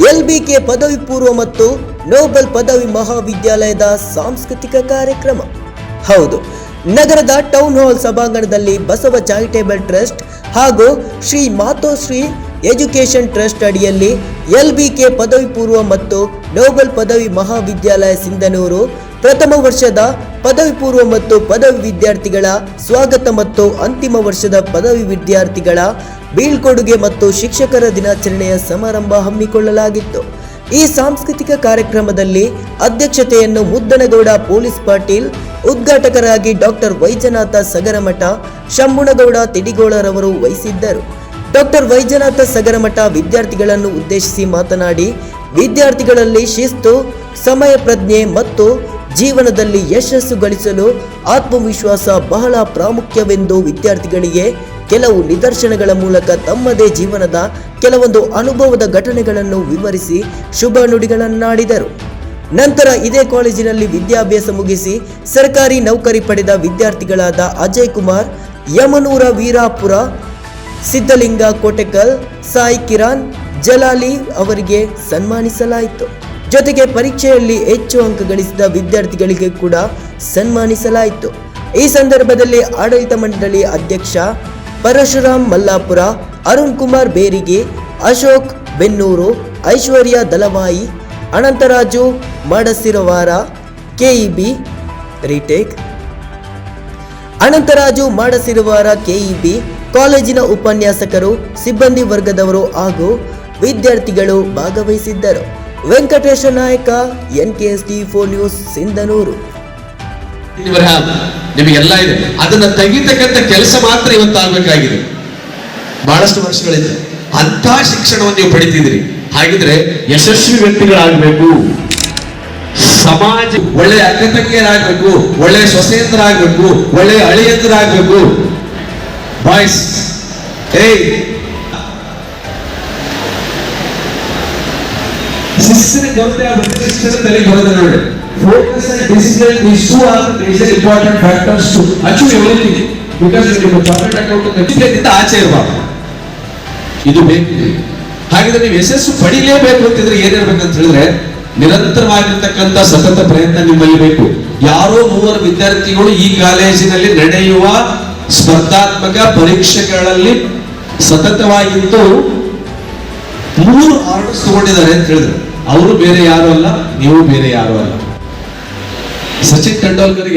ಎಲ್ಬಿಕೆ ಪದವಿ ಪೂರ್ವ ಮತ್ತು ನೋಬೆಲ್ ಪದವಿ ಮಹಾವಿದ್ಯಾಲಯದ ಸಾಂಸ್ಕೃತಿಕ ಕಾರ್ಯಕ್ರಮ. ಹೌದು, ನಗರದ ಟೌನ್ ಹಾಲ್ ಸಭಾಂಗಣದಲ್ಲಿ ಬಸವ ಚಾರಿಟೇಬಲ್ ಟ್ರಸ್ಟ್ ಹಾಗೂ ಶ್ರೀ ಮಾತೋಶ್ರೀ ಎಜುಕೇಷನ್ ಟ್ರಸ್ಟ್ ಅಡಿಯಲ್ಲಿ ಎಲ್ಬಿಕೆ ಪದವಿ ಪೂರ್ವ ಮತ್ತು ನೋಬೆಲ್ ಪದವಿ ಮಹಾವಿದ್ಯಾಲಯ ಸಿಂಧನೂರು ಪ್ರಥಮ ವರ್ಷದ ಪದವಿ ಪೂರ್ವ ಮತ್ತು ಪದವಿ ವಿದ್ಯಾರ್ಥಿಗಳ ಸ್ವಾಗತ ಮತ್ತು ಅಂತಿಮ ವರ್ಷದ ಪದವಿ ವಿದ್ಯಾರ್ಥಿಗಳ ಬೀಳ್ಕೊಡುಗೆ ಮತ್ತು ಶಿಕ್ಷಕರ ದಿನಾಚರಣೆಯ ಸಮಾರಂಭ ಹಮ್ಮಿಕೊಳ್ಳಲಾಗಿತ್ತು. ಈ ಸಾಂಸ್ಕೃತಿಕ ಕಾರ್ಯಕ್ರಮದಲ್ಲಿ ಅಧ್ಯಕ್ಷತೆಯನ್ನು ಮುದ್ದನಗೌಡ ಪೊಲೀಸ್ ಪಾಟೀಲ್, ಉದ್ಘಾಟಕರಾಗಿ ಡಾಕ್ಟರ್ ವೈಜನಾಥ ಸಗರಮಠ ಶಂಭುಣಗೌಡ ತಿಡಿಗೋಳರವರು ವಹಿಸಿದ್ದರು. ಡಾಕ್ಟರ್ ವೈಜನಾಥ ಸಗರಮಠ ವಿದ್ಯಾರ್ಥಿಗಳನ್ನು ಉದ್ದೇಶಿಸಿ ಮಾತನಾಡಿ, ವಿದ್ಯಾರ್ಥಿಗಳಲ್ಲಿ ಶಿಸ್ತು ಸಮಯ ಪ್ರಜ್ಞೆ ಮತ್ತು ಜೀವನದಲ್ಲಿ ಯಶಸ್ಸು ಗಳಿಸಲು ಆತ್ಮವಿಶ್ವಾಸ ಬಹಳ ಪ್ರಾಮುಖ್ಯವೆಂದು ವಿದ್ಯಾರ್ಥಿಗಳಿಗೆ ಕೆಲವು ನಿದರ್ಶನಗಳ ಮೂಲಕ ತಮ್ಮದೇ ಜೀವನದ ಕೆಲವೊಂದು ಅನುಭವದ ಘಟನೆಗಳನ್ನು ವಿವರಿಸಿ ಶುಭ ನುಡಿಗಳನ್ನಾಡಿದರು. ನಂತರ ಇದೇ ಕಾಲೇಜಿನಲ್ಲಿ ವಿದ್ಯಾಭ್ಯಾಸ ಮುಗಿಸಿ ಸರ್ಕಾರಿ ನೌಕರಿ ಪಡೆದ ವಿದ್ಯಾರ್ಥಿಗಳಾದ ಅಜಯ್ ಕುಮಾರ್, ಯಮನೂರ ವೀರಾಪುರ, ಸಿದ್ಧಲಿಂಗ ಕೋಟೆಕಲ್, ಸಾಯಿ ಕಿರಾನ್, ಜಲಾಲಿ ಅವರಿಗೆ ಸನ್ಮಾನಿಸಲಾಯಿತು. ಜೊತೆಗೆ ಪರೀಕ್ಷೆಯಲ್ಲಿ ಹೆಚ್ಚು ಅಂಕ ಗಳಿಸಿದ ವಿದ್ಯಾರ್ಥಿಗಳಿಗೆ ಕೂಡ ಸನ್ಮಾನಿಸಲಾಯಿತು. ಈ ಸಂದರ್ಭದಲ್ಲಿ ಆಡಳಿತ ಮಂಡಳಿ ಅಧ್ಯಕ್ಷ ಪರಶುರಾಮ್ ಮಲ್ಲಾಪುರ, ಅರುಣ್ ಕುಮಾರ್ ಬೇರಿಗೆ, Ashok Bennur, Aishwarya Dalavayi, Anantharaju Madasirawara, KEB, retake, Anantharaju Madasiruvara, KEB, ಕಾಲೇಜಿನ ಉಪನ್ಯಾಸಕರು, ಸಿಬ್ಬಂದಿ ವರ್ಗದವರು ಹಾಗೂ ವಿದ್ಯಾರ್ಥಿಗಳು ಭಾಗವಹಿಸಿದ್ದರು. Venkatesha Nayaka N K S T four news, Sindhanur. ನಿಮಗೆಲ್ಲ ಇದೆ. ಅದನ್ನ ತೆಗಿತಕ್ಕಂಥ ಕೆಲಸ ಮಾತ್ರ ಇವತ್ತು ಆಗ್ಬೇಕಾಗಿದೆ. ಬಹಳಷ್ಟು ವರ್ಷಗಳಿಂದ ಅಂತ ಶಿಕ್ಷಣವನ್ನು ನೀವು ಪಡಿತಿದ್ರಿ ಹಾಗಿದ್ರೆ ಯಶಸ್ವಿ ವ್ಯಕ್ತಿಗಳಾಗಬೇಕು. ಸಮಾಜ ಒಳ್ಳೆ ಅಕ್ಕ ತಂಗಿಯರಾಗಬೇಕು ಒಳ್ಳೆ ಸೊಸೆಯಂದ್ರಾಗಬೇಕು ಒಳ್ಳೆ ಅಳಿಯಂದ್ರಾಗಬೇಕು. ಬಾಯ್ಸ್, ಏಯ್ ಶಿಸ್ತಿನ ಕೊರತೆ ಶಿಸ್ತಿನ ತಲೆ ಬರೋದು ನೋಡಿ. Focus and discipline these two are major important factors to achieve everything because ನಿಮ್ಮ ಚಾರ್ಟೆಡ್ ಅಕೌಂಟ್ ಖಚಿತದಿಂದ ಆಚೆ ಇರಬಾರ್ದು ಇದು ಬೇಕು ಹಾಗಿದ್ರೆ ನೀವು ಯಶಸ್ಸು ಪಡಿಲೇಬೇಕು ಅಂತಿದ್ರೆ ಏನಿರ್ಬೇಕಂತ ಹೇಳಿದ್ರೆ, ನಿರಂತರವಾಗಿರ್ತಕ್ಕಂಥ ಸತತ ಪ್ರಯತ್ನ ನಿಮ್ಮಲ್ಲಿ ಬೇಕು. ಯಾರೋ ಮೂವರು ವಿದ್ಯಾರ್ಥಿಗಳು ಈ ಕಾಲೇಜಿನಲ್ಲಿ ನಡೆಯುವ ಸ್ಪರ್ಧಾತ್ಮಕ ಪರೀಕ್ಷೆಗಳಲ್ಲಿ ಸತತವಾಗಿದ್ದು ಮೂರು ಆರ್ಡರ್ಸ್ ತಗೊಂಡಿದ್ದಾರೆ ಅಂತ ಹೇಳಿದ್ರು. ಅವರು ಬೇರೆ ಯಾರು ಅಲ್ಲ ನೀವು ಬೇರೆ ಯಾರು ಅಲ್ಲ. ಸಚಿನ್ ತೆಂಡೂಲ್ಕರ್